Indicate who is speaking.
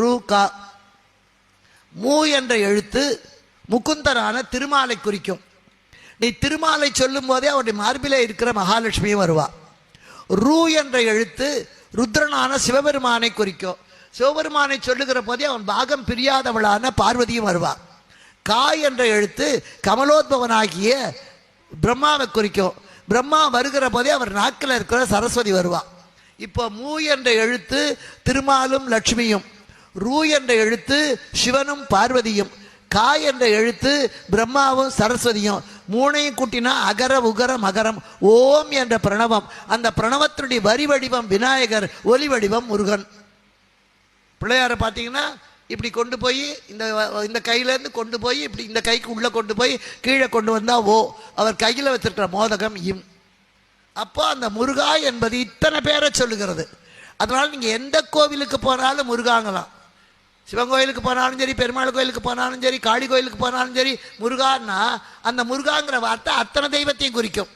Speaker 1: ரூ கா மூ என்ற எழுத்து முகுந்தரான திருமாலை குறிக்கும். நீ திருமாலை சொல்லும் போதே அவருடைய மார்பிலே இருக்கிற மகாலட்சுமியும் வருவா. ரூ என்ற எழுத்து ருத்ரனான சிவபெருமானை குறிக்கும். சிவபெருமானை சொல்லுகிற போதே அவன் பாகம் பிரியாதவளான பார்வதியும் வருவா. கா என்ற எழுத்து கமலோத்பவனாகிய பிரம்மாவை குறிக்கும். பிரம்மா வருகிற போதே அவர் நாக்கில் இருக்கிற சரஸ்வதி வருவா. இப்போ மூ என்ற எழுத்து திருமாலும் லட்சுமியும். ரூ என்ற எழுத்து சிவனும் பார்வதியும் கா என்ற எழுத்து பிரம்மாவும் சரஸ்வதியும். மூணையும் கூட்டினா அகர உகர மகரம் ஓம் என்ற பிரணவம். அந்த பிரணவத்தினுடைய வரி வடிவம் விநாயகர் ஒலி வடிவம் முருகன். பிள்ளையாரை பார்த்தீங்கன்னா இப்படி கொண்டு போய் இந்த இந்த கையிலேருந்து கொண்டு போய் இப்படி இந்த கைக்கு உள்ளே கொண்டு போய் கீழே கொண்டு வந்தால் ஓ. அவர் கையில் வச்சிருக்கிற மோதகம் இம். அப்போ அந்த முருகா என்பது இத்தனை பேரை சொல்லுகிறது. அதனால் நீங்கள் எந்த கோவிலுக்கு போனாலும் முருகாங்கலாம். சிவன் கோயிலுக்கு போனாலும் சரி பெருமாள் கோயிலுக்கு போனாலும் சரி காளி கோயிலுக்கு போனாலும் சரி முருகான்னா அந்த முருகாங்கிற வார்த்தை அத்தனை தெய்வத்தையும் குறிக்கும்.